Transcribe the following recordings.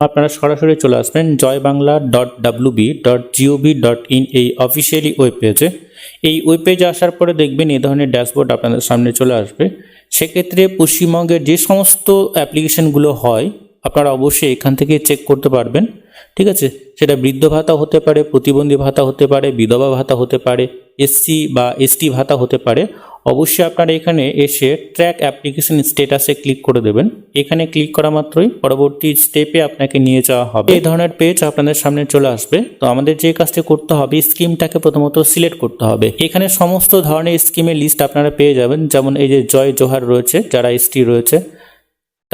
আপনারা সরাসরি চলে আসবেন Joy Bangla dot WB dot GOV dot in এই অফিসিয়ালি ওয়েব পেজে এই ওয়েব পেজে আসার পরে দেখবেন এই ধরনের ড্যাশবোর্ড আপনাদের সামনে চলে আসবে। সেক্ষেত্রে পশ্চিমবঙ্গের যে সমস্ত অ্যাপ্লিকেশনগুলো হয়, আপনারা অবশ্যই এখান থেকে চেক করতে পারবেন। ঠিক আছে? সেটা বৃদ্ধ ভাতা হতে পারে, প্রতিবন্ধী ভাতা হতে পারে, বিধবা ভাতা হতে পারে এসসি বা এসটি ভাতা হতে পারে। অবশ্যই আপনারা এখানে এসে ট্র্যাক অ্যাপ্লিকেশন স্টেটাসে ক্লিক করে দেবেন। এখানে ক্লিক করা মাত্রই পরবর্তী স্টেপে আপনাকে নিয়ে যাওয়া হবে। এই ধরনের পেজ আপনাদের সামনে চলে আসবে। তো আমাদের যে কাজটি করতে হবে স্কিমটাকে প্রথমত সিলেক্ট করতে হবে। এখানে সমস্ত ধরনের স্কিমের লিস্ট আপনারা পেয়ে যাবেন। যেমন এই যে জয় জোহার রয়েছে, যারা এসটি রয়েছে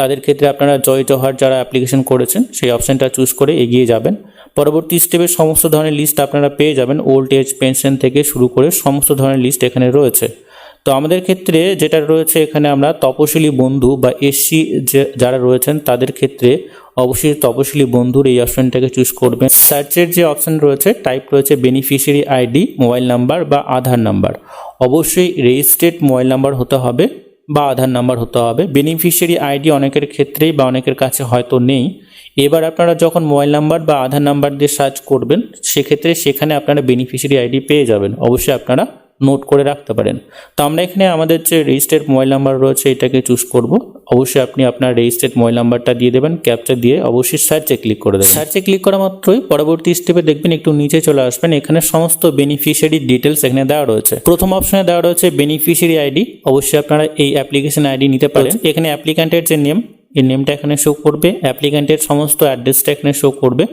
তাদের ক্ষেত্রে আপনারা জয় জোহার যারা অ্যাপ্লিকেশন করেছেন, সেই অপশানটা চুজ করে এগিয়ে যাবেন। পরবর্তী স্টেপে সমস্ত ধরনের লিস্ট আপনারা পেয়ে যাবেন। ওল্ড এজ পেনশন থেকে শুরু করে সমস্ত ধরনের লিস্ট এখানে রয়েছে। তো আমাদের ক্ষেত্রে যেটা রয়েছে এখানে আমরা তপশিলি বন্ধু বা এসসি যারা রয়েছেন, তাদের ক্ষেত্রে অবশ্যই তপশিলি বন্ধুর এই অপশনটাকে চুজ করবেন। সার্চের যে অপশন রয়েছে টাইপ রয়েছে বেনিফিশিয়ারি আইডি মোবাইল নাম্বার বা আধার নাম্বার অবশ্যই রেজিস্ট্রেড মোবাইল নাম্বার হতে হবে। বা আধার নাম্বার হতে হবে। বেনিফিশিয়ারি আইডি অনেকের ক্ষেত্রেই বা অনেকের কাছে হয়তো নেই। এবার আপনারা যখন মোবাইল নাম্বার বা আধার নাম্বার দিয়ে সার্চ করবেন, সেক্ষেত্রে সেখানে আপনারা বেনিফিশিয়ারি আইডি পেয়ে যাবেন। অবশ্যই আপনারা নোট করে রাখতে পারেন। তো আমরা এখানে আমাদের যে রেজিস্টার্ড মোবাইল নাম্বার রয়েছে এটাকে চুজ করব। অবশ্যই আপনি আপনার রেজিস্টার্ড মোবাইল নাম্বারটা দিয়ে দেবেন ক্যাপচা দিয়ে অবশ্যই সার্চে ক্লিক করে দেবেন। সার্চে ক্লিক করা মাত্রই পরবর্তী স্টেপে দেখবেন একটু নিচে চলে আসবেন এখানে সমস্ত বেনিফিশিয়ারি ডিটেলস এখানে দেওয়া রয়েছে। প্রথম অপশনে দেওয়া রয়েছে বেনিফিশিয়ারি আইডি অবশ্যই আপনারা এই অ্যাপ্লিকেশন আইডি নিতে পারেন। এখানে অ্যাপ্লিক্যান্টের যে নেম এই নেমটা এখানে শো করবে অ্যাপ্লিক্যান্টের সমস্ত অ্যাড্রেসটা এখানে শো করবে।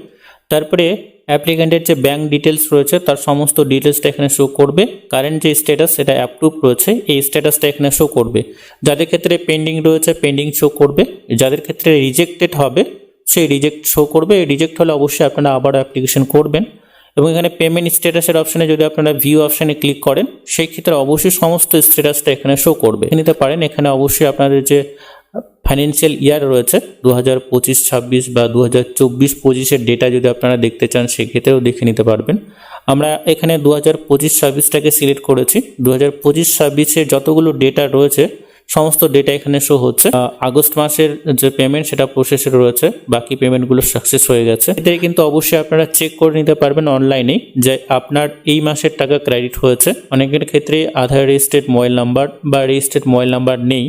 তারপরে অ্যাপ্লিক্যান্টের যে ব্যাঙ্ক ডিটেলস রয়েছে, তার সমস্ত ডিটেলসটা এখানে শো করবে। কারেন্ট যে স্ট্যাটাস সেটা অ্যাপ্রুভ রয়েছে। এই স্ট্যাটাসটা এখানে শো করবে। যাদের ক্ষেত্রে পেন্ডিং রয়েছে পেন্ডিং শো করবে। যাদের ক্ষেত্রে রিজেক্টেড হবে, সেই রিজেক্ট শো করবে। এই রিজেক্ট হলে অবশ্যই আপনারা আবার অ্যাপ্লিকেশন করবেন। এবং এখানে পেমেন্ট স্ট্যাটাসের অপশানে যদি আপনারা ভিউ অপশানে ক্লিক করেন, সেই ক্ষেত্রে অবশ্যই সমস্ত স্ট্যাটাসটা এখানে শো করবে। নিতে পারেন। এখানে অবশ্যই আপনাদের যে ফাইন্যান্সিয়াল ইয়ার রয়েছে দু হাজার পঁচিশ, ছাব্বিশ বা দু হাজার চব্বিশ পঁচিশের ডেটা যদি আপনারা দেখতে চান, সেক্ষেত্রেও দেখে নিতে পারবেন। আমরা এখানে দু হাজার পঁচিশ, ছাব্বিশটাকে সিলেক্ট করেছি। দু হাজার পঁচিশ ছাব্বিশের যতগুলো ডেটা রয়েছে সমস্ত ডেটা এখানে শো হচ্ছে। আগস্ট মাসের যে পেমেন্ট সেটা প্রসেসে রয়েছে, বাকি পেমেন্টগুলো সাকসেস হয়ে গেছে। এতে কিন্তু অবশ্যই আপনারা চেক করে নিতে পারবেন অনলাইনে যে আপনার এই মাসের টাকা ক্রেডিট হয়েছে। অনেকের ক্ষেত্রে আধার রেজিস্ট্রেড মোবাইল নাম্বার বা রেজিস্ট্রেড মোবাইল নাম্বার নেই।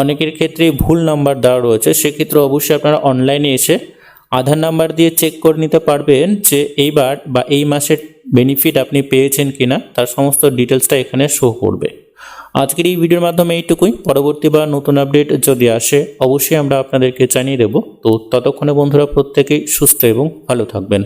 অনেকের ক্ষেত্রে ভুল নাম্বার দেওয়া রয়েছে। সেক্ষেত্রে অবশ্যই আপনারা অনলাইনে এসে আধার নাম্বার দিয়ে চেক করে নিতে পারবেন যে এইবার বা এই মাসের বেনিফিট আপনি পেয়েছেন কিনা। তার সমস্ত ডিটেলসটা এখানে শো করবে। আজকের এই ভিডিওর মাধ্যমে এইটুকুই। পরবর্তী বা নতুন আপডেট যদি আসে, অবশ্যই আমরা আপনাদেরকে জানিয়ে দেব। তো ততক্ষণে বন্ধুরা, প্রত্যেকেই সুস্থ এবং ভালো থাকবেন।